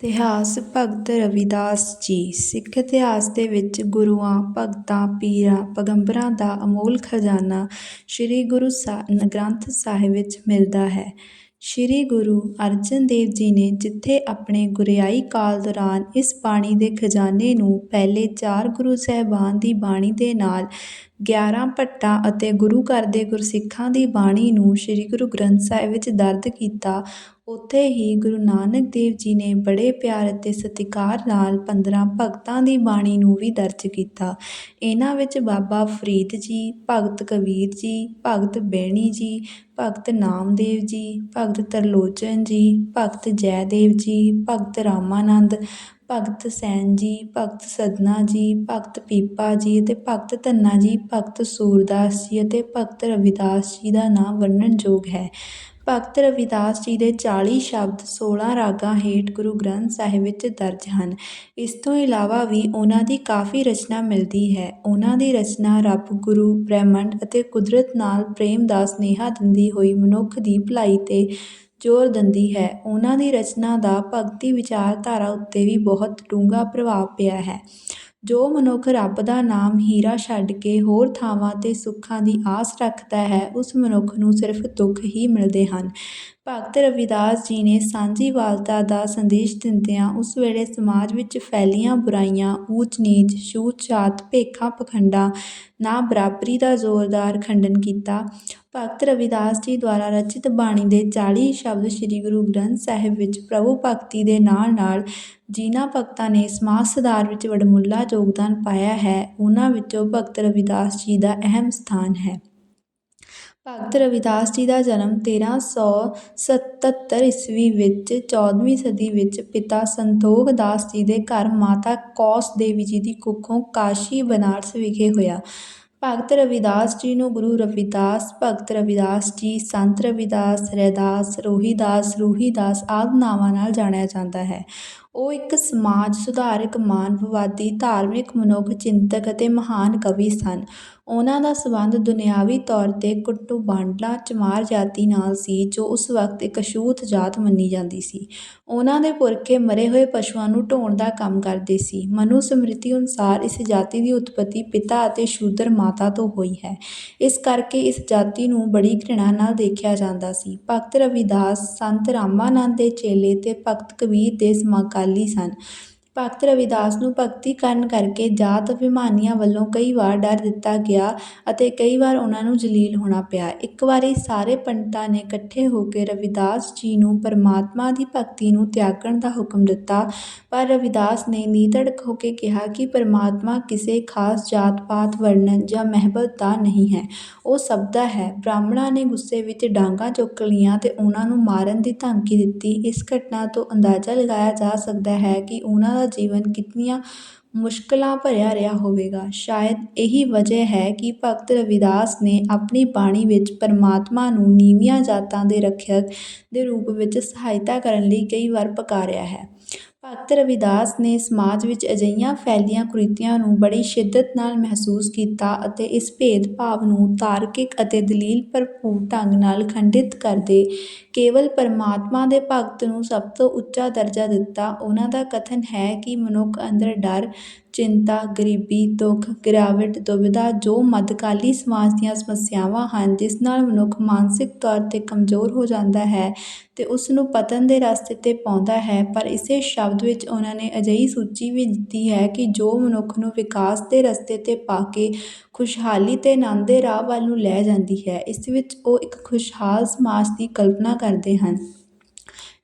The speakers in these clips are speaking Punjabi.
ਇਤਿਹਾਸ ਭਗਤ ਰਵਿਦਾਸ ਜੀ। ਸਿੱਖ ਇਤਿਹਾਸ ਦੇ ਵਿੱਚ ਗੁਰੂਆਂ, ਭਗਤਾਂ, ਪੀਰਾਂ, ਪੈਗੰਬਰਾਂ ਦਾ ਅਮੋਲ ਖਜ਼ਾਨਾ ਸ੍ਰੀ ਗੁਰੂ ਸਾ, ਗ੍ਰੰਥ ਸਾਹਿਬ ਵਿੱਚ ਮਿਲਦਾ ਹੈ। ਸ੍ਰੀ ਗੁਰੂ ਅਰਜਨ ਦੇਵ ਜੀ ਨੇ ਜਿੱਥੇ ਆਪਣੇ ਗੁਰਿਆਈ ਕਾਲ ਦੌਰਾਨ ਇਸ ਬਾਣੀ ਦੇ ਖਜ਼ਾਨੇ ਨੂੰ ਪਹਿਲੇ ਚਾਰ ਗੁਰੂ ਸਾਹਿਬਾਨ ਦੀ ਬਾਣੀ ਦੇ ਨਾਲ ਗਿਆਰਾਂ ਭੱਟਾਂ ਅਤੇ ਗੁਰੂ ਘਰ ਦੇ ਗੁਰਸਿੱਖਾਂ ਦੀ ਬਾਣੀ ਨੂੰ ਸ੍ਰੀ ਗੁਰੂ ਗ੍ਰੰਥ ਸਾਹਿਬ ਵਿੱਚ ਦਰਜ ਕੀਤਾ, ਉੱਥੇ ਹੀ ਗੁਰੂ ਨਾਨਕ ਦੇਵ ਜੀ ਨੇ ਬੜੇ ਪਿਆਰ ਅਤੇ ਸਤਿਕਾਰ ਨਾਲ ਪੰਦਰਾਂ ਭਗਤਾਂ ਦੀ ਬਾਣੀ ਨੂੰ ਵੀ ਦਰਜ ਕੀਤਾ। ਇਹਨਾਂ ਵਿੱਚ ਬਾਬਾ ਫਰੀਦ ਜੀ, ਭਗਤ ਕਬੀਰ ਜੀ, ਭਗਤ ਬੈਣੀ ਜੀ, ਭਗਤ ਨਾਮਦੇਵ ਜੀ, ਭਗਤ ਤਰਲੋਚਨ ਜੀ, ਭਗਤ ਜੈਦੇਵ ਜੀ, ਭਗਤ ਰਾਮਾਨੰਦ ਭਗਤ ਸੈਨ ਜੀ, ਭਗਤ ਸਦਨਾ ਜੀ, ਭਗਤ ਪੀਪਾ ਜੀ ਅਤੇ ਭਗਤ ਧੰਨਾ ਜੀ, ਭਗਤ ਸੂਰਦਾਸ ਜੀ ਅਤੇ ਭਗਤ ਰਵਿਦਾਸ ਜੀ ਦਾ ਨਾਂ ਵਰਣਨਯੋਗ ਹੈ। ਭਗਤ ਰਵਿਦਾਸ ਜੀ ਦੇ 40 ਸ਼ਬਦ 16 ਰਾਗਾਂ ਹੇਠ ਗੁਰੂ ਗ੍ਰੰਥ ਸਾਹਿਬ ਵਿੱਚ ਦਰਜ ਹਨ। ਇਸ ਤੋਂ ਇਲਾਵਾ ਵੀ ਉਹਨਾਂ ਦੀ ਕਾਫੀ ਰਚਨਾ ਮਿਲਦੀ ਹੈ। ਉਹਨਾਂ ਦੀ ਰਚਨਾ ਰੱਬ, ਗੁਰੂ, ਬ੍ਰਹਿਮੰਡ ਅਤੇ ਕੁਦਰਤ ਨਾਲ ਪ੍ਰੇਮ ਦਾ ਸੁਨੇਹਾ ਦਿੰਦੀ ਹੋਈ ਮਨੁੱਖ ਦੀ ਭਲਾਈ 'ਤੇ ਜ਼ੋਰ ਦਿੰਦੀ ਹੈ। ਉਹਨਾਂ ਦੀ ਰਚਨਾ ਦਾ ਭਗਤੀ ਵਿਚਾਰਧਾਰਾ ਉੱਤੇ ਵੀ ਬਹੁਤ ਡੂੰਘਾ ਪ੍ਰਭਾਵ ਪਿਆ ਹੈ। ਜੋ ਮਨੁੱਖ ਰੱਬ ਦਾ ਨਾਮ ਹੀਰਾ ਛੱਡ ਕੇ ਹੋਰ ਥਾਵਾਂ 'ਤੇ ਸੁੱਖਾਂ ਦੀ ਆਸ ਰੱਖਦਾ ਹੈ, ਉਸ ਮਨੁੱਖ ਨੂੰ ਸਿਰਫ ਦੁੱਖ ਹੀ ਮਿਲਦੇ ਹਨ। ਭਗਤ ਰਵਿਦਾਸ ਜੀ ਨੇ ਸਾਂਝੀਵਾਲਤਾ ਦਾ ਸੰਦੇਸ਼ ਦਿੰਦਿਆਂ ਉਸ ਵੇਲੇ ਸਮਾਜ ਵਿੱਚ ਫੈਲੀਆਂ ਬੁਰਾਈਆਂ, ਊਚ ਨੀਚ ਛੂਤ ਛਾਤ ਭੇਖਾਂ ਪਖੰਡਾਂ ਨਾ ਬਰਾਬਰੀ ਦਾ ਜ਼ੋਰਦਾਰ ਖੰਡਨ ਕੀਤਾ। ਭਗਤ ਰਵਿਦਾਸ ਜੀ ਦੁਆਰਾ ਰਚਿਤ ਬਾਣੀ ਦੇ 40 ਸ਼ਬਦ ਸ੍ਰੀ ਗੁਰੂ ਗ੍ਰੰਥ ਸਾਹਿਬ ਵਿੱਚ ਪ੍ਰਭੂ ਭਗਤੀ ਦੇ ਨਾਲ ਨਾਲ ਜਿਨ੍ਹਾਂ ਭਗਤਾਂ ਨੇ ਸਮਾਜ ਸੁਧਾਰ ਵਿੱਚ ਵਡਮੁੱਲਾ ਯੋਗਦਾਨ ਪਾਇਆ ਹੈ, ਉਹਨਾਂ ਵਿੱਚੋਂ ਭਗਤ ਰਵਿਦਾਸ ਜੀ ਦਾ ਅਹਿਮ ਸਥਾਨ ਹੈ। ਭਗਤ ਰਵਿਦਾਸ ਜੀ ਦਾ ਜਨਮ 1377 ਈਸਵੀ ਵਿੱਚ 14ਵੀਂ ਸਦੀ ਵਿੱਚ ਪਿਤਾ ਸੰਤੋਖ ਦਾਸ ਜੀ ਦੇ ਘਰ ਮਾਤਾ ਕੌਸ ਦੇਵੀ ਜੀ ਦੀ ਕੁੱਖੋਂ ਕਾਸ਼ੀ ਬਨਾਰਸ ਵਿਖੇ ਹੋਇਆ। ਭਗਤ ਰਵਿਦਾਸ ਜੀ ਨੂੰ ਗੁਰੂ ਰਵਿਦਾਸ, ਭਗਤ ਰਵਿਦਾਸ ਜੀ, ਸੰਤ ਰਵਿਦਾਸ, ਰੈਦਾਸ, ਰੋਹੀਦਾਸ, ਰੂਹੀਦਾਸ ਆਦਿ ਨਾਵਾਂ ਨਾਲ ਜਾਣਿਆ ਜਾਂਦਾ ਹੈ। ਉਹ ਇੱਕ ਸਮਾਜ ਸੁਧਾਰਕ, ਮਾਨਵਵਾਦੀ, ਧਾਰਮਿਕ, ਮਨੁੱਖ, ਚਿੰਤਕ ਅਤੇ ਮਹਾਨ ਕਵੀ ਸਨ। ਉਹਨਾਂ ਦਾ ਸੰਬੰਧ ਦੁਨਿਆਵੀ ਤੌਰ 'ਤੇ ਕੁੱਟੂ, ਬਾਂਡਲਾ, ਚਮਾਰ ਜਾਤੀ ਨਾਲ ਸੀ, ਜੋ ਉਸ ਵਕਤ ਇੱਕ ਅਛੂਤ ਜਾਤ ਮੰਨੀ ਜਾਂਦੀ ਸੀ। ਉਹਨਾਂ ਦੇ ਪੁਰਖੇ ਮਰੇ ਹੋਏ ਪਸ਼ੂਆਂ ਨੂੰ ਢੋਣ ਦਾ ਕੰਮ ਕਰਦੇ ਸੀ। ਮਨੂ ਸਮ੍ਰਿਤੀ ਅਨੁਸਾਰ ਇਸ ਜਾਤੀ ਦੀ ਉਤਪਤੀ ਪਿਤਾ ਅਤੇ ਸ਼ੂਦਰ ਮਾਤਾ ਤੋਂ ਹੋਈ ਹੈ। ਇਸ ਕਰਕੇ ਇਸ ਜਾਤੀ ਨੂੰ ਬੜੀ ਘ੍ਰਿਣਾ ਨਾਲ ਦੇਖਿਆ ਜਾਂਦਾ ਸੀ। ਭਗਤ ਰਵਿਦਾਸ, ਸੰਤ ਰਾਮਾਨੰਦ ਦੇ ਚੇਲੇ ਅਤੇ ਭਗਤ ਕਬੀਰ ਦੇ ਸਮਕਾਲੀ ਸਨ। ਭਗਤ ਰਵਿਦਾਸ ਨੂੰ ਭਗਤੀ ਕਰਨ ਕਰਕੇ ਜਾਤ ਅਭਿਮਾਨੀਆਂ ਵੱਲੋਂ ਕਈ ਵਾਰ ਡਰ ਦਿੱਤਾ ਗਿਆ ਅਤੇ ਕਈ ਵਾਰ ਉਹਨਾਂ ਨੂੰ ਜਲੀਲ ਹੋਣਾ ਪਿਆ। ਇੱਕ ਵਾਰੀ ਸਾਰੇ ਪੰਡਤਾਂ ਨੇ ਇਕੱਠੇ ਹੋ ਕੇ ਰਵਿਦਾਸ ਜੀ ਨੂੰ ਪਰਮਾਤਮਾ ਦੀ ਭਗਤੀ ਨੂੰ ਤਿਆਗਣ ਦਾ ਹੁਕਮ ਦਿੱਤਾ। ਪਰ ਰਵਿਦਾਸ ਨੇ ਨੀਤੜਕ ਹੋ ਕੇ ਕਿਹਾ ਕਿ ਪਰਮਾਤਮਾ ਕਿਸੇ ਖਾਸ ਜਾਤ ਪਾਤ ਵਰਣਨ ਜਾਂ ਮਹਿਬਤ ਦਾ ਨਹੀਂ ਹੈ। ਉਹ ਸਭ ਦਾ ਹੈ। ਬ੍ਰਾਹਮਣਾਂ ਨੇ ਗੁੱਸੇ ਵਿੱਚ ਡਾਂਗਾਂ ਚੁੱਕ ਲਈਆਂ ਤੇ ਉਹਨਾਂ ਨੂੰ ਮਾਰਨ ਦੀ ਧਮਕੀ ਦਿੱਤੀ। ਇਸ ਘਟਨਾ ਤੋਂ ਅੰਦਾਜ਼ਾ ਲਗਾਇਆ ਜਾ ਸਕਦਾ ਹੈ ਕਿ ਉਹਨਾਂ ਦਾ ਜੀਵਨ ਕਿਤਨੀਆਂ ਮੁਸ਼ਕਲਾਂ ਭਰਿਆ ਰਿਹਾ ਹੋਵੇਗਾ। ਸ਼ਾਇਦ ਇਹੀ ਵਜ੍ਹਾ ਹੈ ਕਿ ਭਗਤ ਰਵਿਦਾਸ ਨੇ ਆਪਣੀ ਬਾਣੀ ਵਿੱਚ ਪਰਮਾਤਮਾ ਨੂੰ ਨੀਵੀਆਂ ਜਾਤਾਂ ਦੇ ਰੱਖਿਅਕ ਦੇ ਰੂਪ ਵਿੱਚ ਸਹਾਇਤਾ ਕਰਨ ਲਈ ਕਈ ਵਾਰ ਪੁਕਾਰਿਆ ਹੈ। ਭਗਤ ਰਵਿਦਾਸ ਨੇ ਸਮਾਜ ਵਿੱਚ ਅਜਿਹੀਆਂ ਫੈਲੀਆਂ ਕੁਰੀਤੀਆਂ ਨੂੰ ਬੜੀ ਸ਼ਿੱਦਤ ਨਾਲ ਮਹਿਸੂਸ ਕੀਤਾ ਅਤੇ ਇਸ ਭੇਦਭਾਵ ਨੂੰ ਤਾਰਕਿਕ ਅਤੇ ਦਲੀਲ ਭਰਪੂਰ ਢੰਗ ਨਾਲ ਖੰਡਿਤ ਕਰਦੇ ਕੇਵਲ ਪਰਮਾਤਮਾ ਦੇ ਭਗਤ ਨੂੰ ਸਭ ਤੋਂ ਉੱਚਾ ਦਰਜਾ ਦਿੱਤਾ। ਉਹਨਾਂ ਦਾ ਕਥਨ ਹੈ ਕਿ ਮਨੁੱਖ ਅੰਦਰ ਡਰ ਚਿੰਤਾ, ਗਰੀਬੀ, ਦੁੱਖ, ਗਿਰਾਵਟ ਦੁਵਿਧਾ ਜੋ ਮੱਧਕਾਲੀ ਸਮਾਜ ਦੀਆਂ ਸਮੱਸਿਆਵਾਂ ਹਨ, ਜਿਸ ਨਾਲ ਮਨੁੱਖ ਮਾਨਸਿਕ ਤੌਰ 'ਤੇ ਕਮਜ਼ੋਰ ਹੋ ਜਾਂਦਾ ਹੈ ਅਤੇ ਉਸ ਨੂੰ ਪਤਨ ਦੇ ਰਸਤੇ 'ਤੇ ਪਾਉਂਦਾ ਹੈ। ਪਰ ਇਸੇ ਸ਼ਬਦ ਵਿੱਚ ਉਹਨਾਂ ਨੇ ਅਜਿਹੀ ਸੂਚੀ ਵੀ ਦਿੱਤੀ ਹੈ ਕਿ ਜੋ ਮਨੁੱਖ ਨੂੰ ਵਿਕਾਸ ਦੇ ਰਸਤੇ 'ਤੇ ਪਾ ਕੇ ਖੁਸ਼ਹਾਲੀ ਅਤੇ ਆਨੰਦ ਦੇ ਰਾਹ ਵੱਲ ਨੂੰ ਲੈ ਜਾਂਦੀ ਹੈ, ਇਸ ਵਿੱਚ ਉਹ ਇੱਕ ਖੁਸ਼ਹਾਲ ਸਮਾਜ ਦੀ ਕਲਪਨਾ ਕਰਦੇ ਹਨ।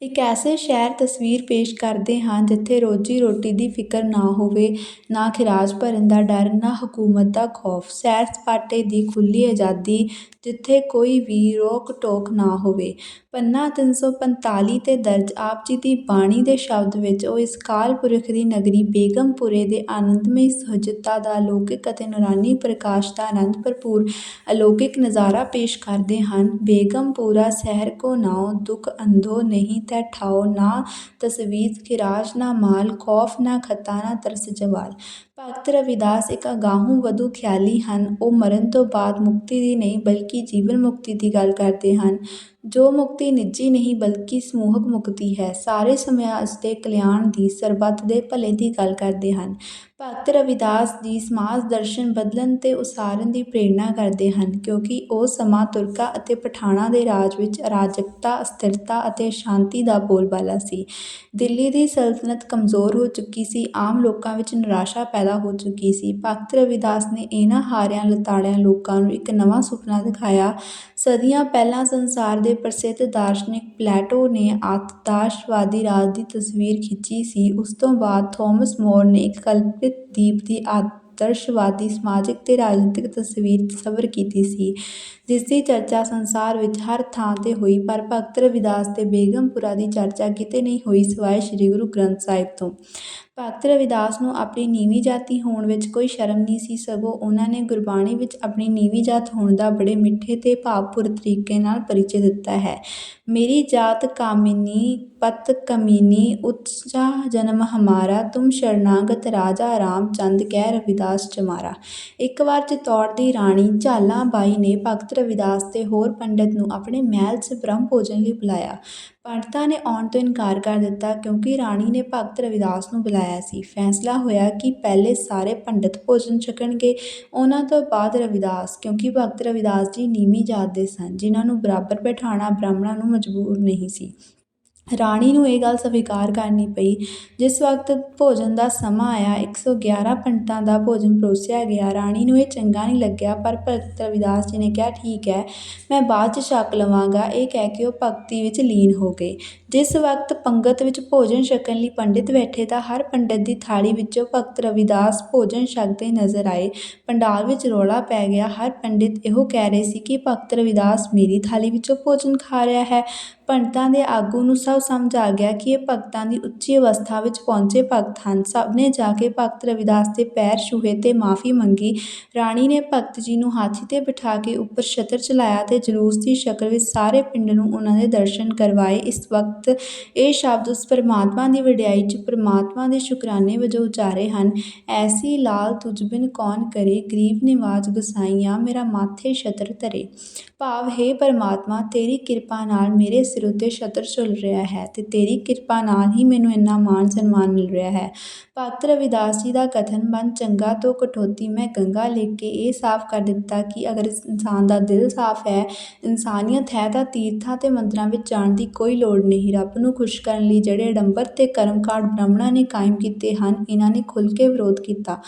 ਇੱਕ ਐਸੇ ਸ਼ਹਿਰ ਤਸਵੀਰ ਪੇਸ਼ ਕਰਦੇ ਹਨ ਜਿੱਥੇ ਰੋਜੀ ਰੋਟੀ ਦੀ ਫਿਕਰ ਨਾ ਹੋਵੇ, ਨਾ ਖਿਰਾਜ ਭਰਨ ਦਾ ਡਰ, ਨਾ ਹਕੂਮਤ ਦਾ ਖੌਫ। ਸੈਰ ਸਪਾਟੇ ਦੀ ਖੁੱਲ੍ਹੀ ਆਜ਼ਾਦੀ ਜਿੱਥੇ ਕੋਈ ਵੀ ਰੋਕ ਟੋਕ ਨਾ ਹੋਵੇ। ਪੰਨਾ 345 ਤੇ ਦਰਜ ਆਪ ਜੀ ਦੀ ਬਾਣੀ ਦੇ ਸ਼ਬਦ ਵਿੱਚ ਉਹ ਇਸ ਕਾਲ ਪੁਰਖ ਦੀ ਨਗਰੀ ਬੇਗਮਪੁਰੇ ਦੇ ਆਨੰਦਮਈ ਸੁਹਜਤਾ ਦਾ ਅਲੌਕਿਕ ਅਤੇ ਨੂਰਾਨੀ ਪ੍ਰਕਾਸ਼ ਦਾ ਆਨੰਦ ਭਰਪੂਰ ਅਲੌਕਿਕ ਨਜ਼ਾਰਾ ਪੇਸ਼ ਕਰਦੇ ਹਨ। ਬੇਗਮਪੁਰਾ ਸ਼ਹਿਰ ਕੋ ਨਾਉ ਦੁਖ ਅੰਧੋ ਨਹੀਂ ਤੈ ਠਾਓ ਨਾ ਤਸਵੀਰ ਖਿਰਾਜ ਨਾ ਮਾਲ ਖੌਫ ਨਾ ਖਤਾ ਨਾ ਤਰਸ ਜਵਾਲ। ਭਗਤ ਰਵਿਦਾਸ ਇੱਕ ਅਗਾਂਹੂ ਵਧੂ ਖਿਆਲੀ ਹਨ। ਉਹ ਮਰਨ ਤੋਂ ਬਾਅਦ ਮੁਕਤੀ ਦੀ ਨਹੀਂ, ਬਲਕਿ ਜੀਵਨ ਮੁਕਤੀ ਦੀ ਗੱਲ ਕਰਦੇ ਹਨ। ਜੋ ਮੁਕਤੀ ਨਿੱਜੀ ਨਹੀਂ, ਬਲਕਿ ਸਮੂਹਕ ਮੁਕਤੀ ਹੈ। ਸਾਰੇ ਸਮਾਜ ਦੇ ਕਲਿਆਣ ਦੀ, ਸਰਬੱਤ ਦੇ ਭਲੇ ਦੀ ਗੱਲ ਕਰਦੇ ਹਨ। ਭਗਤ ਰਵਿਦਾਸ ਜੀ ਸਮਾਜ ਦਰਸ਼ਨ ਬਦਲਣ ਤੇ ਉਸਾਰਨ ਦੀ ਪ੍ਰੇਰਣਾ ਕਰਦੇ ਹਨ, ਕਿਉਂਕਿ ਉਹ ਸਮਾਂ ਤੁਰਕਾ ਅਤੇ ਪਠਾਣਾ ਦੇ ਰਾਜ ਵਿੱਚ ਅਰਾਜਕਤਾ, ਅਸਥਿਰਤਾ ਅਤੇ ਸ਼ਾਂਤੀ ਦਾ ਬੋਲਬਾਲਾ ਸੀ। ਦਿੱਲੀ ਦੀ ਸਲਤਨਤ ਕਮਜ਼ੋਰ ਹੋ ਚੁੱਕੀ ਸੀ। ਆਮ ਲੋਕਾਂ ਵਿੱਚ ਨਿਰਾਸ਼ਾ ਪੈ ਪੈਦਾ ਹੋ ਚੁੱਕੀ ਸੀ। ਭਗਤ ਰਵਿਦਾਸ ਨੇ ਇਹਨਾਂ ਹਾਰਿਆਂ ਲਤਾੜਿਆਂ ਲੋਕਾਂ ਨੂੰ ਇੱਕ ਨਵਾਂ ਸੁਪਨਾ ਦਿਖਾਇਆ। ਸਦੀਆਂ ਪਹਿਲਾਂ ਸੰਸਾਰ ਦੇ ਪ੍ਰਸਿੱਧ ਦਾਰਸ਼ਨਿਕ ਪਲੈਟੋ ਨੇ ਆਦਰਸ਼ਵਾਦੀ ਰਾਜ ਦੀ ਤਸਵੀਰ ਖਿੱਚੀ ਸੀ। ਉਸ ਤੋਂ ਬਾਅਦ ਥੋਮਸ ਮੋਰ ਨੇ ਇੱਕ ਕਲਪਿਤ ਦੀਪ ਦੀ ਆਦਰਸ਼ਵਾਦੀ ਸਮਾਜਿਕ ਤੇ ਰਾਜਨੀਤਿਕ ਤਸਵੀਰ ਤਸੱਵਰ ਕੀਤੀ ਸੀ, ਜਿਸ ਦੀ ਚਰਚਾ ਸੰਸਾਰ ਵਿੱਚ ਹਰ ਥਾਂ ਤੇ ਹੋਈ, ਪਰ ਭਗਤ ਰਵਿਦਾਸ ਤੇ ਬੇਗਮਪੁਰਾ ਦੀ ਚਰਚਾ ਕਿਤੇ ਨਹੀਂ ਹੋਈ ਸਿਵਾਏ ਸ੍ਰੀ ਗੁਰੂ ਗ੍ਰੰਥ ਸਾਹਿਬ ਤੋਂ। ਭਗਤ ਰਵਿਦਾਸ ਨੂੰ ਆਪਣੀ ਨੀਵੀਂ ਜਾਤੀ ਹੋਣ ਵਿੱਚ ਕੋਈ ਸ਼ਰਮ ਨਹੀਂ ਸੀ, ਸਗੋਂ ਉਹਨਾਂ ਨੇ ਗੁਰਬਾਣੀ ਵਿੱਚ ਆਪਣੀ ਨੀਵੀਂ ਜਾਤ ਹੋਣ ਦਾ ਬੜੇ ਮਿੱਠੇ ਤੇ ਭਾਵਪੂਰਤ ਤਰੀਕੇ ਨਾਲ ਪਰਿਚੈ ਦਿੱਤਾ ਹੈ। ਮੇਰੀ ਜਾਤ ਕਾਮਿਨੀ, ਪਤ ਕਮੀਨੀ ਉੱਚਾ ਜਨਮ ਹਮਾਰਾ, ਤੁਮ ਸ਼ਰਨਾਗਤ ਰਾਜਾ ਰਾਮ ਚੰਦ ਕਹਿ ਰਵਿਦਾਸ ਚਮਾਰਾ ਇੱਕ ਵਾਰ ਚਿਤੌੜ ਦੀ ਰਾਣੀ ਝਾਲਾਂ ਬਾਈ ਨੇ ਭਗਤ ਰਵਿਦਾਸ ਤੇ ਹੋਰ ਪੰਡਤ ਨੂੰ ਆਪਣੇ ਮਹਿਲ 'ਚ ਬ੍ਰਹਮ ਭੋਜਨ ਲਈ ਬੁਲਾਇਆ। ਪੰਡਤਾਂ ਨੇ ਆਉਣ ਤੋਂ ਇਨਕਾਰ ਕਰ ਦਿੱਤਾ ਕਿਉਂਕਿ ਰਾਣੀ ਨੇ ਭਗਤ ਰਵਿਦਾਸ ਨੂੰ ਬੁਲਾਇਆ ਸੀ। ਫੈਸਲਾ ਹੋਇਆ ਕਿ ਪਹਿਲੇ ਸਾਰੇ ਪੰਡਤ ਭੋਜਨ ਛਕਣਗੇ। ਉਹਨਾਂ ਤੋਂ ਬਾਅਦ ਰਵਿਦਾਸ, ਕਿਉਂਕਿ ਭਗਤ ਰਵਿਦਾਸ ਜੀ ਨੀਵੀਂ ਜਾਤ ਦੇ ਸਨ, ਜਿਨ੍ਹਾਂ ਨੂੰ ਬਰਾਬਰ ਬਿਠਾਉਣਾ ਬ੍ਰਾਹਮਣਾਂ ਨੂੰ ਮਜਬੂਰ ਨਹੀਂ ਸੀ। ਰਾਣੀ ਨੂੰ ਇਹ ਗੱਲ ਸਵੀਕਾਰ ਕਰਨੀ ਪਈ। ਜਿਸ ਵਕਤ ਭੋਜਨ ਦਾ ਸਮਾਂ ਆਇਆ 111 ਪੰਡਤਾਂ ਦਾ ਭੋਜਨ ਪਰੋਸਿਆ ਗਿਆ। ਰਾਣੀ ਨੂੰ ਇਹ ਚੰਗਾ ਨਹੀਂ ਲੱਗਿਆ, ਪਰ ਭਗਤ ਰਵਿਦਾਸ ਜੀ ਨੇ ਕਿਹਾ, ਠੀਕ ਹੈ, ਮੈਂ ਬਾਅਦ 'ਚ ਛਕ ਲਵਾਂਗਾ। ਇਹ ਕਹਿ ਕੇ ਉਹ ਭਗਤੀ ਵਿੱਚ ਲੀਨ ਹੋ ਗਏ। ਜਿਸ ਵਕਤ ਪੰਗਤ ਵਿੱਚ ਭੋਜਨ ਛਕਣ ਲਈ ਪੰਡਿਤ ਬੈਠੇ ਤਾਂ ਹਰ ਪੰਡਿਤ ਦੀ ਥਾਲੀ ਵਿੱਚੋਂ ਭਗਤ ਰਵਿਦਾਸ ਭੋਜਨ ਛਕਦੇ ਨਜ਼ਰ ਆਏ। ਪੰਡਾਲ ਵਿੱਚ ਰੌਲਾ ਪੈ ਗਿਆ। ਹਰ ਪੰਡਿਤ ਇਹੋ ਕਹਿ ਰਹੇ ਸੀ ਕਿ ਭਗਤ ਰਵਿਦਾਸ ਮੇਰੀ ਥਾਲੀ ਵਿੱਚੋਂ ਭੋਜਨ ਖਾ ਰਿਹਾ ਹੈ। ਪੰਡਤਾਂ ਦੇ ਆਗੂ ਨੂੰ ਸਭ ਸਮਝ ਆ ਗਿਆ ਕਿ ਇਹ ਭਗਤਾਂ ਦੀ ਉੱਚੀ ਅਵਸਥਾ ਵਿੱਚ ਪਹੁੰਚੇ ਭਗਤ ਹਨ। ਸਭ ਨੇ ਜਾ ਕੇ ਭਗਤ ਰਵਿਦਾਸ ਦੇ ਪੈਰ ਛੂਹੇ ਤੇ ਮਾਫੀ ਮੰਗੀ। ਰਾਣੀ ਨੇ ਭਗਤ ਜੀ ਨੂੰ ਹਾਥੀ ਤੇ ਬਿਠਾ ਕੇ ਉੱਪਰ ਛਤਰ ਚਲਾਇਆ ਤੇ ਜਲੂਸ ਦੀ ਸ਼ਕਲ ਵਿੱਚ ਸਾਰੇ ਪਿੰਡ ਨੂੰ ਉਹਨਾਂ ਦੇ ਦਰਸ਼ਨ ਕਰਵਾਏ। ਇਸ ਵਕਤ ਇਹ ਸ਼ਬਦ ਉਸ ਪਰਮਾਤਮਾ ਦੀ ਵਡਿਆਈ 'ਚ ਪਰਮਾਤਮਾ ਦੇ ਸ਼ੁਕਰਾਨੇ ਵਜੋਂ ਉਚਾਰੇ ਹਨ। ਐਸੀ ਲਾਲ ਤੁਝ ਬਿਨ ਕੌਣ ਕਰੇ, ਗਰੀਬ ਨਿਵਾਜ ਗੁਸਾਈਆਂ ਮੇਰਾ ਮਾਥੇ ਛਤਰ ਧਰੇ। ਭਾਵ, ਹੈ ਪਰਮਾਤਮਾ, ਤੇਰੀ ਕਿਰਪਾ ਨਾਲ ਮੇਰੇ ਸਿਰ ਉੱਤੇ ਛਤਰ ਝੁੱਲ ਰਿਹਾ ਹੈ ਤੇ ਤੇਰੀ ਕਿਰਪਾ ਨਾਲ ਹੀ ਮੈਨੂੰ ਇੰਨਾ ਮਾਣ ਸਨਮਾਨ ਮਿਲ ਰਿਹਾ ਹੈ। ਭਗਤ ਰਵਿਦਾਸ ਜੀ ਦਾ ਕਥਨ, ਮਨ ਚੰਗਾ ਤੋਂ ਕਟੌਤੀ ਮੈਂ ਗੰਗਾ ਲਿਖ ਕੇ ਇਹ ਸਾਫ਼ ਕਰ ਦਿੱਤਾ ਕਿ ਅਗਰ ਇਨਸਾਨ ਦਾ ਦਿਲ ਸਾਫ਼ ਹੈ, ਇਨਸਾਨੀਅਤ ਹੈ ਤਾਂ ਤੀਰਥਾਂ ਤੇ ਮੰਦਰਾਂ ਵਿੱਚ ਜਾਣ ਦੀ ਕੋਈ ਲੋੜ ਨਹੀਂ ਰੱਬ ਨੂੰ ਖੁਸ਼ ਕਰਨ ਲਈ ਜਿਹੜੇ ਅਡੰਬਰ ਤੇ ਕਰਮਕਾਂਡ ਬ੍ਰਾਹਮਣਾਂ ਨੇ ਕਾਇਮ ਕੀਤੇ ਹਨ, ਇਹਨਾਂ ਨੇ ਖੁੱਲ੍ਹ ਕੇ ਵਿਰੋਧ ਕੀਤਾ।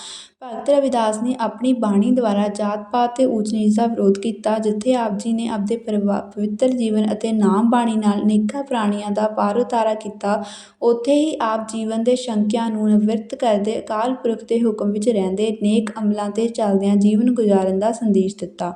ਭਗਤ ਰਵਿਦਾਸ ਨੇ ਆਪਣੀ ਬਾਣੀ ਦੁਆਰਾ ਜਾਤ ਪਾਤ ਅਤੇ ਊਚ ਨੀਚ ਦਾ ਵਿਰੋਧ ਕੀਤਾ, ਜਿੱਥੇ ਆਪ ਜੀ ਨੇ ਆਪਦੇ ਪਰਿਵਾ, ਪਵਿੱਤਰ ਜੀਵਨ ਅਤੇ ਨਾਮ ਬਾਣੀ ਨਾਲ ਅਨੇਕਾਂ ਪ੍ਰਾਣੀਆਂ ਦਾ ਪਾਰ ਉਤਾਰਾ ਕੀਤਾ। ਉੱਥੇ ਹੀ ਆਪ ਜੀਵਨ ਦੇ ਸ਼ੰਕਿਆਂ ਨੂੰ ਨਿਵਰਤ ਕਰਦੇ ਅਕਾਲ ਪੁਰਖ ਦੇ ਹੁਕਮ ਵਿੱਚ ਰਹਿੰਦੇ ਨੇਕ ਅਮਲਾਂ ਤੇ ਚੱਲਦਿਆਂ ਜੀਵਨ ਗੁਜ਼ਾਰਨ ਦਾ ਸੰਦੇਸ਼ ਦਿੱਤਾ।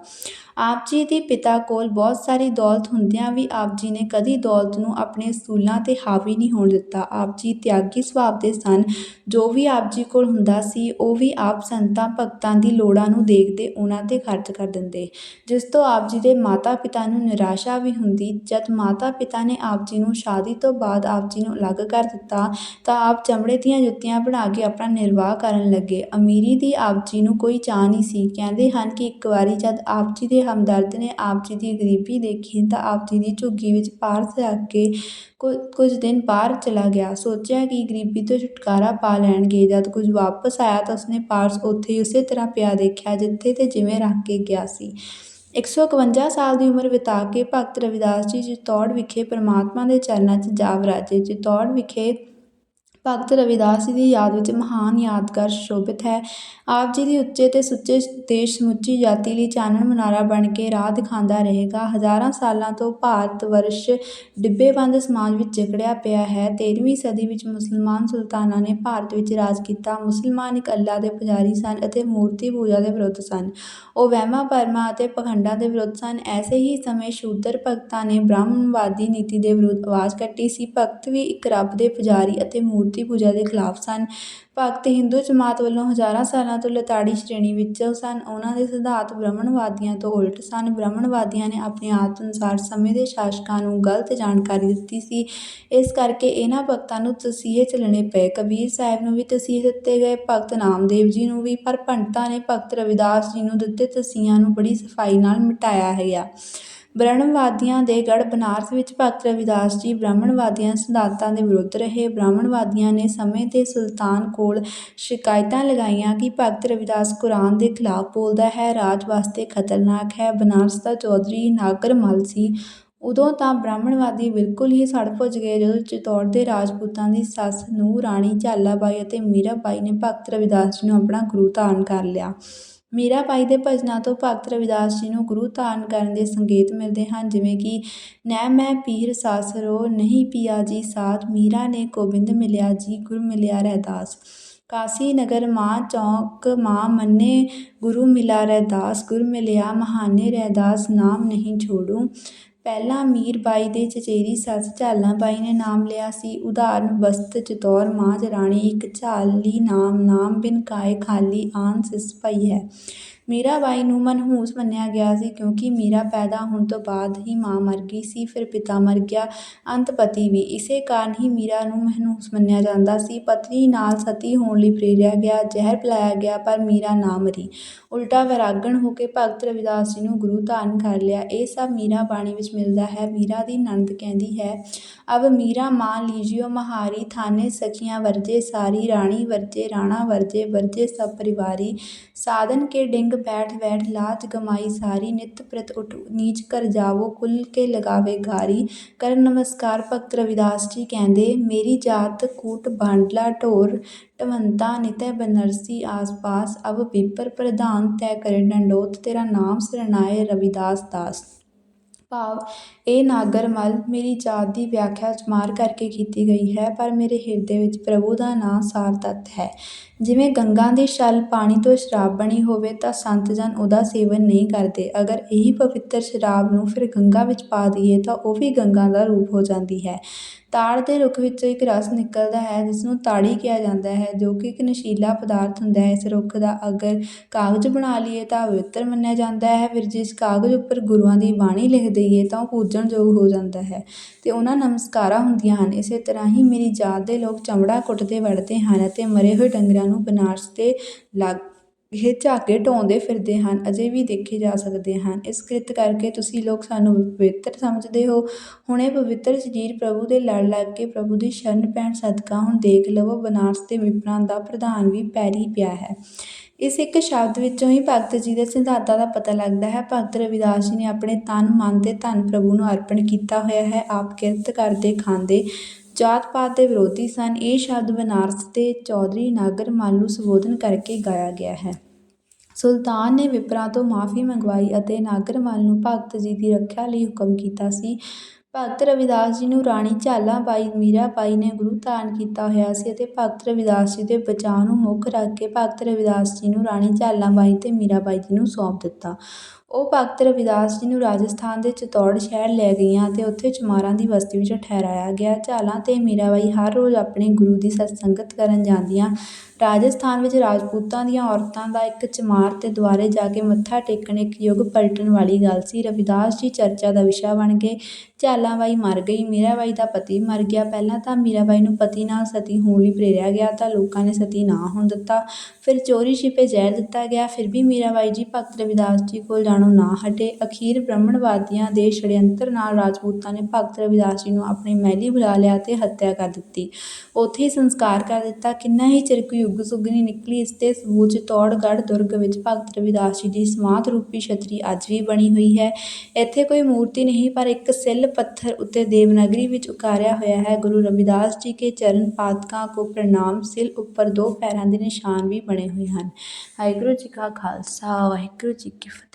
ਆਪ ਜੀ ਦੇ ਪਿਤਾ ਕੋਲ ਬਹੁਤ ਸਾਰੀ ਦੌਲਤ ਹੁੰਦਿਆਂ ਵੀ ਆਪ ਜੀ ਨੇ ਕਦੀ ਦੌਲਤ ਨੂੰ ਆਪਣੇ ਅਸੂਲਾਂ ਤੇ ਹਾਵੀ ਨਹੀਂ ਹੋਣ ਦਿੱਤਾ। ਆਪ ਜੀ ਤਿਆਗੀ ਸੁਭਾਅ ਦੇ ਸਨ। ਜੋ ਵੀ ਆਪ ਜੀ ਕੋਲ ਹੁੰਦਾ ਸੀ, ਉਹ ਵੀ ਆਪ ਆਪ ਸੰਤਾਂ, ਭਗਤਾਂ ਦੀ ਲੋੜਾਂ ਨੂੰ ਦੇਖਦੇ ਉਹਨਾਂ ਤੇ ਖਰਚ ਕਰ ਦਿੰਦੇ। ਜਿਸ ਤੋਂ ਆਪ ਜੀ ਦੇ ਮਾਤਾ ਪਿਤਾ ਨੂੰ ਨਿਰਾਸ਼ਾ ਵੀ ਹੁੰਦੀ, ਜਦ ਮਾਤਾ ਪਿਤਾ ਨੇ ਆਪ ਜੀ ਨੂੰ ਸ਼ਾਦੀ ਤੋਂ ਬਾਅਦ ਆਪ ਜੀ ਨੂੰ ਅਲੱਗ ਕਰ ਦਿੱਤਾ, ਤਾਂ ਆਪ ਚਮੜੇ ਦੀਆਂ ਜੁੱਤੀਆਂ ਬਣਾ ਕੇ ਆਪਣਾ ਨਿਰਵਾਹ ਕਰਨ ਲੱਗੇ। ਅਮੀਰੀ ਦੀ ਆਪ ਜੀ ਨੂੰ ਕੋਈ ਚਾਹ ਨਹੀਂ ਸੀ। ਕਹਿੰਦੇ ਹਨ ਕਿ ਇੱਕ ਵਾਰੀ ਜਦ ਆਪ ਜੀ ਦੇ ਹਮਦਰਦ ਨੇ ਆਪ ਜੀ ਦੀ ਗਰੀਬੀ ਦੇਖੀ, ਤਾਂ ਆਪ ਜੀ ਦੀ ਝੁੱਗੀ ਵਿੱਚ ਪਾਰ ਰੱਖ ਕੇ ਕੁ, ਕੁਝ ਦਿਨ ਬਾਹਰ ਚਲਾ ਗਿਆ। ਸੋਚਿਆ ਕਿ ਗਰੀਬੀ ਤੋਂ ਛੁਟਕਾਰਾ ਪਾ ਲੈਣਗੇ। ਜਦ ਕੁਝ ਵਾਪਸ ਆਇਆ ਤਾਂ ਉਸਨੇ ਪਾਰਸ ਉੱਥੇ ਉਸੇ ਤਰ੍ਹਾਂ ਪਿਆ ਦੇਖਿਆ ਜਿੱਥੇ ਤੇ ਜਿਵੇਂ ਰੱਖ ਕੇ ਗਿਆ ਸੀ। 151 ਸਾਲ ਦੀ ਉਮਰ ਬਿਤਾ ਕੇ ਭਗਤ ਰਵਿਦਾਸ ਜੀ ਚਿਤੌੜ ਵਿਖੇ ਪ੍ਰਮਾਤਮਾ ਦੇ ਚਰਨਾਂ 'ਚ ਜਾ ਵਿਰਾਜੇ ਚਿਤੌੜ ਵਿਖੇ ਭਗਤ ਰਵਿਦਾਸ ਜੀ ਦੀ ਯਾਦ ਵਿੱਚ ਮਹਾਨ ਯਾਦਗਾਰ ਸ਼ੋਭਿਤ ਹੈ। ਆਪ ਜੀ ਦੀ ਉੱਚੇ ਤੇ ਸੁੱਚੇ ਦੇਸ਼ ਸਮੁੱਚੀ ਜਾਤੀ ਲਈ ਚਾਨਣ ਮਨਾਰਾ ਬਣ ਕੇ ਰਾਹ ਦਿਖਾਉਂਦਾ ਰਹੇਗਾ। ਹਜ਼ਾਰਾਂ ਸਾਲਾਂ ਤੋਂ ਭਾਰਤ ਵਰਸ਼ ਡਿੱਬੇਬੰਦ ਸਮਾਜ ਵਿੱਚ ਜਕੜਿਆ ਪਿਆ ਹੈ। ਤੇਰ੍ਹਵੀਂ ਸਦੀ ਵਿੱਚ ਮੁਸਲਮਾਨ ਸੁਲਤਾਨਾਂ ਨੇ ਭਾਰਤ ਵਿੱਚ ਰਾਜ ਕੀਤਾ। ਮੁਸਲਮਾਨ ਇੱਕ ਅੱਲਾ ਦੇ ਪੁਜਾਰੀ ਸਨ ਅਤੇ ਮੂਰਤੀ ਪੂਜਾ ਦੇ ਵਿਰੁੱਧ ਸਨ। ਉਹ ਵਹਿਮਾਂ, ਭਰਮਾਂ ਅਤੇ ਪਖੰਡਾਂ ਦੇ ਵਿਰੁੱਧ ਸਨ। ਐਸੇ ਹੀ ਸਮੇਂ ਸ਼ੂਦਰ ਭਗਤਾਂ ਨੇ ਬ੍ਰਾਹਮਣਵਾਦੀ ਨੀਤੀ ਦੇ ਵਿਰੁੱਧ ਆਵਾਜ਼ ਕੱਢੀ ਸੀ। ਭਗਤ ਵੀ ਇੱਕ ਰੱਬ ਦੇ ਪੁਜਾਰੀ ਅਤੇ ਮੂਰਤੀ ਮੂਰਤੀ ਪੂਜਾ ਦੇ ਖਿਲਾਫ ਸਨ। ਭਗਤ ਹਿੰਦੂ ਜਮਾਤ ਵੱਲੋਂ ਹਜ਼ਾਰਾਂ ਸਾਲਾਂ ਤੋਂ ਲਤਾੜੀ ਸ਼੍ਰੇਣੀ ਵਿੱਚ ਸਨ। ਉਹਨਾਂ ਦੇ ਸਿਧਾਂਤ ਬ੍ਰਾਹਮਣਵਾਦੀਆਂ ਤੋਂ ਉਲਟ ਸਨ। ਬ੍ਰਾਹਮਣਵਾਦੀਆਂ ਨੇ ਆਪਣੇ ਆਦਤ ਅਨੁਸਾਰ ਸਮੇਂ ਦੇ ਸ਼ਾਸਕਾਂ ਨੂੰ ਗਲਤ ਜਾਣਕਾਰੀ ਦਿੱਤੀ ਸੀ। ਇਸ ਕਰਕੇ ਇਹਨਾਂ ਭਗਤਾਂ ਨੂੰ ਤਸੀਹੇ ਝੱਲਣੇ ਪਏ। ਕਬੀਰ ਸਾਹਿਬ ਨੂੰ ਵੀ ਤਸੀਹੇ ਦਿੱਤੇ ਗਏ। ਭਗਤ ਨਾਮਦੇਵ ਜੀ ਨੂੰ ਵੀ। ਪਰ ਪੰਡਤਾਂ ਨੇ ਭਗਤ ਰਵਿਦਾਸ ਜੀ ਨੂੰ ਦਿੱਤੇ ਤਸੀਹਿਆਂ ਨੂੰ ਬੜੀ ਸਫ਼ਾਈ ਨਾਲ ਮਿਟਾਇਆ ਗਿਆ। ਬ੍ਰਾਹਮਣਵਾਦੀਆਂ ਦੇ ਗੜ੍ਹ ਬਨਾਰਸ ਵਿੱਚ ਭਗਤ ਰਵਿਦਾਸ ਜੀ ਬ੍ਰਾਹਮਣਵਾਦੀਆਂ ਸਿਧਾਂਤਾਂ ਦੇ ਵਿਰੁੱਧ ਰਹੇ। ਬ੍ਰਾਹਮਣਵਾਦੀਆਂ ਨੇ ਸਮੇਂ 'ਤੇ ਸੁਲਤਾਨ ਕੋਲ ਸ਼ਿਕਾਇਤਾਂ ਲਗਾਈਆਂ ਕਿ ਭਗਤ ਰਵਿਦਾਸ ਕੁਰਾਨ ਦੇ ਖਿਲਾਫ ਬੋਲਦਾ ਹੈ, ਰਾਜ ਵਾਸਤੇ ਖਤਰਨਾਕ ਹੈ। ਬਨਾਰਸ ਦਾ ਚੌਧਰੀ ਨਾਗਰਮਲ ਸੀ। ਉਦੋਂ ਤਾਂ ਬ੍ਰਾਹਮਣਵਾਦੀ ਬਿਲਕੁਲ ਹੀ ਸੜ ਭੁੱਜ ਗਏ, ਜਦੋਂ ਚਿਤੌੜ ਦੇ ਰਾਜਪੂਤਾਂ ਦੀ ਸੱਸ ਨੂੰਹ ਰਾਣੀ ਝਾਲਾਬਾਈ ਅਤੇ ਮੀਰਾਬਾਈ ਨੇ ਭਗਤ ਰਵਿਦਾਸ ਜੀ ਨੂੰ ਆਪਣਾ ਗੁਰੂ ਧਾਰਨ ਕਰ ਲਿਆ। ਮੀਰਾਬਾਈ ਦੇ ਭਜਨਾਂ ਤੋਂ ਭਗਤ ਰਵਿਦਾਸ ਜੀ ਨੂੰ ਗੁਰੂ ਧਾਰਨ ਕਰਨ ਦੇ ਸੰਕੇਤ ਮਿਲਦੇ ਹਨ, ਜਿਵੇਂ ਕਿ, ਨੈ ਮੈਂ ਪੀਰ ਸਾਸਰੋ, ਨਹੀਂ ਪੀਆ ਜੀ ਸਾਥ, ਮੀਰਾ ਨੇ ਗੋਬਿੰਦ ਮਿਲਿਆ ਜੀ, ਗੁਰ ਮਿਲਿਆ ਰਹਿਦਾਸ ਕਾਸੀ ਨਗਰ ਮਾਂ ਚੌਂਕ ਮਾਂ ਮੰਨੇ, ਗੁਰੂ ਮਿਲਾ ਰਹਿਦਾਸ ਗੁਰ ਮਿਲਿਆ ਮਹਾਨੇ ਰਹਿਦਾਸ ਨਾਮ ਨਹੀਂ ਛੋੜੂ। ਪਹਿਲਾਂ ਮੀਰ ਬਾਈ ਦੇ ਚਚੇਰੀ ਸੱਸ ਝਾਲਾਂ ਬਾਈ ਨੇ ਨਾਮ ਲਿਆ ਸੀ। ਉਦਾਹਰਨ ਬਸਤ, ਚਤੌਰ, ਮਾਝ, ਰਾਣੀ, ਇੱਕ ਝਾਲੀ ਨਾਮ ਨਾਮ ਬਿਨ ਕਾਏ, ਖਾਲੀ ਆਨ ਸਿਸ ਪਈ ਹੈ। ਮੀਰਾਬਾਈ ਨੂੰ ਮਨਹੂਸ ਮੰਨਿਆ ਗਿਆ ਸੀ ਕਿਉਂਕਿ ਮੀਰਾ ਪੈਦਾ ਹੋਣ ਤੋਂ ਬਾਅਦ ਹੀ ਮਾਂ ਮਰ ਗਈ ਸੀ, ਫਿਰ ਪਿਤਾ ਮਰ ਗਿਆ, ਅੰਤ ਪਤੀ ਵੀ। ਇਸੇ ਕਾਰਨ ਹੀ ਮੀਰਾ ਨੂੰ ਮਨਹੂਸ ਮੰਨਿਆ ਜਾਂਦਾ ਸੀ। ਪਤਨੀ ਨਾਲ ਸਤੀ ਹੋਣ ਲਈ ਪ੍ਰੇਰਿਆ ਗਿਆ, ਜ਼ਹਿਰ ਪਿਲਾਇਆ ਗਿਆ, ਪਰ ਮੀਰਾ ਨਾ ਮਰੀ। ਉਲਟਾ ਵੈਰਾਗਣ ਹੋ ਕੇ ਭਗਤ ਰਵਿਦਾਸ ਜੀ ਨੂੰ ਗੁਰੂ ਧਾਰਨ ਕਰ ਲਿਆ। ਇਹ ਸਭ ਮੀਰਾ ਬਾਣੀ ਵਿੱਚ ਮਿਲਦਾ ਹੈ। ਮੀਰਾ ਦੀ ਨਣਦ ਕਹਿੰਦੀ ਹੈ, ਅਬ ਮੀਰਾ ਮਾਂ ਲੀਜਿਓ ਮਹਾਰੀ, ਥਾਨੇ ਸਖੀਆਂ ਵਰਜੇ ਸਾਰੀ, ਰਾਣੀ ਵਰਜੇ, ਰਾਣਾ ਵਰਜੇ ਵਰਜੇ ਸਭ ਪਰਿਵਾਰੀ, ਸਾਧਨ ਕੇ ਡਿੰਗ ਬੈਠ ਬੈਠ ਲਾਜ ਗਮਾਈ ਸਾਰੀ, ਨਿਤ ਪ੍ਰਤ ਉਠ ਨੀਚ ਕਰ ਜਾਵੋ ਕੁਲ ਕੇ ਲਗਾਵੇ ਗਾਰੀ ਕਰ ਨਮਸਕਾਰ ਭਗਤ ਰਵਿਦਾਸ ਜੀ ਕਹਿੰਦੇ, ਮੇਰੀ ਜਾਤ ਕੂਟ ਬਾਂਡਲਾ ਢੋਰ ਢਵੰਤਾ ਨਿਤੈ ਬਨਰਸੀ ਆਸ ਪਾਸ ਅਬ ਵਿਪਰ ਪ੍ਰਧਾਨ ਤੈ ਕਰੇ ਡੰਡੋਤ, ਤੇਰਾ ਨਾਮ ਸਰਨਾਏ ਰਵਿਦਾਸ ਦਾਸ। ਭਾਵ ਇਹ ਨਾਗਰਮਲ ਮੇਰੀ ਜਾਤ ਦੀ ਵਿਆਖਿਆ ਚਮਾਰ ਕਰਕੇ ਕੀਤੀ ਗਈ ਹੈ, ਪਰ ਮੇਰੇ ਹਿਰਦੇ ਵਿੱਚ ਪ੍ਰਭੂ ਦਾ ਨਾਂ ਸਾਰ ਤੱਤ ਹੈ। ਜਿਵੇਂ ਗੰਗਾ ਦੀ ਛਲ ਪਾਣੀ ਤੋਂ ਸ਼ਰਾਬ ਬਣੀ ਹੋਵੇ ਤਾਂ ਸੰਤ ਜਨ ਉਹਦਾ ਸੇਵਨ ਨਹੀਂ ਕਰਦੇ। ਅਗਰ ਇਹੀ ਪਵਿੱਤਰ ਸ਼ਰਾਬ ਨੂੰ ਫਿਰ ਗੰਗਾ ਵਿੱਚ ਪਾ ਦਈਏ ਤਾਂ ਉਹ ਵੀ ਗੰਗਾ ਦਾ ਰੂਪ ਹੋ ਜਾਂਦੀ ਹੈ। ਤਾੜ ਦੇ ਰੁੱਖ ਵਿੱਚੋਂ ਇੱਕ ਰਸ ਨਿਕਲਦਾ ਹੈ ਜਿਸ ਨੂੰ ਤਾੜੀ ਕਿਹਾ ਜਾਂਦਾ ਹੈ, ਜੋ ਕਿ ਇੱਕ ਨਸ਼ੀਲਾ ਪਦਾਰਥ ਹੁੰਦਾ ਹੈ। ਇਸ ਰੁੱਖ ਦਾ ਅਗਰ ਕਾਗਜ਼ ਬਣਾ ਲਈਏ ਤਾਂ ਪਵਿੱਤਰ ਮੰਨਿਆ ਜਾਂਦਾ ਹੈ। ਫਿਰ ਜਿਸ ਕਾਗਜ਼ ਉੱਪਰ ਗੁਰੂਆਂ ਦੀ ਬਾਣੀ ਲਿਖ ਦਈਏ ਤਾਂ ਉਹ ਪੂਜਣਯੋਗ ਹੋ ਜਾਂਦਾ ਹੈ। ਅਤੇ ਉਹਨਾਂ ਨਮਸਕਾਰਾਂ ਹੁੰਦੀਆਂ ਹਨ। ਇਸੇ ਤਰ੍ਹਾਂ ਹੀ ਮੇਰੀ ਜਾਤ ਦੇ ਲੋਕ ਚਮੜਾ ਕੁੱਟਦੇ ਵੜਦੇ ਹਨ ਅਤੇ ਮਰੇ ਹੋਏ ਡੰਗਰਾਂ ਨੂੰ ਬਨਾਰਸ ਦੇ ਲਾਗੇ ਝਾਕੇ ਢਾਉਂਦੇ ਫਿਰਦੇ ਹਨ। ਅਜੇ ਵੀ ਦੇਖੇ ਜਾ ਸਕਦੇ ਹਨ। ਇਸ ਕਿਰਤ ਕਰਕੇ ਤੁਸੀਂ ਲੋਕ ਸਾਨੂੰ ਪਵਿੱਤਰ ਸਮਝਦੇ ਹੋ। ਹੁਣ ਇਹ ਪਵਿੱਤਰ ਸਰੀਰ ਪ੍ਰਭੂ ਦੇ ਲੜ ਲੱਗ ਕੇ ਪ੍ਰਭੂ ਦੀ ਸ਼ਰਨ ਪੈਣ ਸਦਕਾ ਹੁਣ ਦੇਖ ਲਵੋ ਬਨਾਰਸ ਦੇ ਵਿਪਰਾਂ ਦਾ ਪ੍ਰਧਾਨ ਵੀ ਪੈਰੀ ਪਿਆ ਹੈ। ਇਸ ਇੱਕ ਸ਼ਬਦ ਵਿੱਚੋਂ ਹੀ ਭਗਤ ਜੀ ਦੇ ਸਿਧਾਂਤਾਂ ਦਾ ਪਤਾ ਲੱਗਦਾ ਹੈ। ਭਗਤ ਰਵਿਦਾਸ ਜੀ ਨੇ ਆਪਣੇ ਤਨ, ਮਨ ਤੇ ਧਨ ਪ੍ਰਭੂ ਨੂੰ ਅਰਪਣ ਕੀਤਾ ਹੋਇਆ ਹੈ। ਆਪ ਕਿਰਤ ਕਰਦੇ, ਖਾਂਦੇ ਜਾਤ ਪਾਤ ਦੇ ਵਿਰੋਧੀ ਸਨ। ਇਹ ਸ਼ਬਦ ਬਨਾਰਸ ਦੇ ਚੌਧਰੀ ਨਾਗਰ ਮਲ ਨੂੰ ਸੰਬੋਧਨ ਕਰਕੇ ਗਾਇਆ ਗਿਆ ਹੈ। ਸੁਲਤਾਨ ਨੇ ਵਿਪਰਾਂ ਤੋਂ ਮਾਫੀ ਮੰਗਵਾਈ ਅਤੇ ਨਾਗਰਮਲ ਨੂੰ ਭਗਤ ਜੀ ਦੀ ਰੱਖਿਆ ਲਈ ਹੁਕਮ ਕੀਤਾ ਸੀ। ਭਗਤ ਰਵਿਦਾਸ ਜੀ ਨੂੰ ਰਾਣੀ ਝਾਲਾਂ ਝਾਲਾਬਾਈ ਮੀਰਾਬਾਈ ਨੇ ਗੁਰੂ ਧਾਰਨ ਕੀਤਾ ਹੋਇਆ ਸੀ ਅਤੇ ਭਗਤ ਰਵਿਦਾਸ ਜੀ ਦੇ ਬਚਾਅ ਨੂੰ ਮੁੱਖ ਰੱਖ ਕੇ ਭਗਤ ਰਵਿਦਾਸ ਜੀ ਨੂੰ ਰਾਣੀ ਝਾਲਾਂ ਝਾਲਾਬਾਈ ਤੇ ਮੀਰਾਬਾਈ ਜੀ ਨੂੰ ਸੌਂਪ ਦਿੱਤਾ। ਉਹ ਭਗਤ ਰਵਿਦਾਸ ਜੀ ਨੂੰ ਰਾਜਸਥਾਨ ਦੇ ਚਿਤੌੜ ਸ਼ਹਿਰ ਲੈ ਗਈਆਂ ਅਤੇ ਉੱਥੇ ਚਮਾਰਾਂ ਦੀ ਬਸਤੀ ਵਿੱਚ ਠਹਿਰਾਇਆ ਗਿਆ। ਝਾਲਾਂ ਅਤੇ ਮੀਰਾਬਾਈ ਹਰ ਰੋਜ਼ ਆਪਣੇ ਗੁਰੂ ਦੀ ਸਤਸੰਗਤ ਕਰਨ ਜਾਂਦੀਆਂ। ਰਾਜਸਥਾਨ ਵਿੱਚ ਰਾਜਪੂਤਾਂ ਦੀਆਂ ਔਰਤਾਂ ਦਾ ਇੱਕ ਚਮਾਰ ਤੇ ਦੁਆਰੇ ਜਾ ਕੇ ਮੱਥਾ ਟੇਕਣ ਇੱਕ ਯੁੱਗ ਪਲਟਣ ਵਾਲੀ ਗੱਲ ਸੀ। ਰਵਿਦਾਸ ਜੀ ਚਰਚਾ ਦਾ ਵਿਸ਼ਾ ਬਣ ਗਏ। ਝਾਲਾਬਾਈ ਮਰ ਗਈ, ਮੀਰਾਬਾਈ ਦਾ ਪਤੀ ਮਰ ਗਿਆ। ਪਹਿਲਾਂ ਤਾਂ ਮੀਰਾਬਾਈ ਨੂੰ ਪਤੀ ਨਾਲ ਸਤੀ ਹੋਣ ਲਈ ਪ੍ਰੇਰਿਆ ਗਿਆ ਤਾਂ ਲੋਕਾਂ ਨੇ ਸਤੀ ਨਾ ਹੋਣ ਦਿੱਤਾ। ਫਿਰ ਚੋਰੀ ਛਿਪੇ ਜ਼ਹਿਰ ਦਿੱਤਾ ਗਿਆ। ਫਿਰ ਵੀ ਮੀਰਾਬਾਈ ਜੀ ਭਗਤ ਰਵਿਦਾਸ ਜੀ ਕੋਲ ਜਾਣਾ ਨਾ ਹਟੇ, ਅਖੀਰ ਬ੍ਰਾਹਮਣਵਾਦੀਆਂ ਦੇ ષਡਯੰਤਰ ਨਾਲ ਰਾਜਪੂਤਾਂ ਨੇ ਭਗਤ ਰਵਿਦਾਸ ਜੀ ਨੂੰ ਆਪਣੀ ਮਹਿਲੀ ਬੁਲਾ ਲਿਆ ਤੇ ਹੱਤਿਆ ਕਰ ਦਿੱਤੀ। ਉੱਥੇ ਹੀ ਸੰਸਕਾਰ ਕਰ ਦਿੱਤਾ। ਕਿੰਨਾ ਹੀ ਚਿਰ ਯੁੱਗ ਸੁਗਨੀ ਨਿਕਲੀ, ਇਸ ਤੇ ਸਬੂਤ ਚਿਤੌੜਗੜ੍ਹ ਦੁਰਗ ਵਿੱਚ ਭਗਤ ਰਵਿਦਾਸ ਜੀ ਦੀ ਸਮਾਧ ਰੂਪੀ ਛਤਰੀ ਅੱਜ ਵੀ ਬਣੀ ਹੋਈ ਹੈ। ਇੱਥੇ ਕੋਈ ਮੂਰਤੀ ਨਹੀਂ, ਪਰ ਇੱਕ ਸਿੱਲ ਪੱਥਰ ਉੱਤੇ ਦੇਵਨਾਗਰੀ ਵਿੱਚ ਉਕਾਰਿਆ ਹੋਇਆ ਹੈ। ਗੁਰੂ ਰਵਿਦਾਸ ਜੀ ਕੇ ਚਰਨ ਪਾਦਕਾਂ ਕੋ ਪ੍ਰਣਾਮ, ਸਿਲ ਉੱਪਰ ਦੋ ਪੈਰਾਂ ਦੇ ਨਿਸ਼ਾਨ ਵੀ ਬਣੇ ਹੋਏ ਹਨ। ਵਾਹਿਗੁਰੂ ਜੀ ਕਾ ਖਾਲਸਾ, ਵਾਹਿਗੁਰੂ ਜੀ ਕੀ ਫਤਿਹ।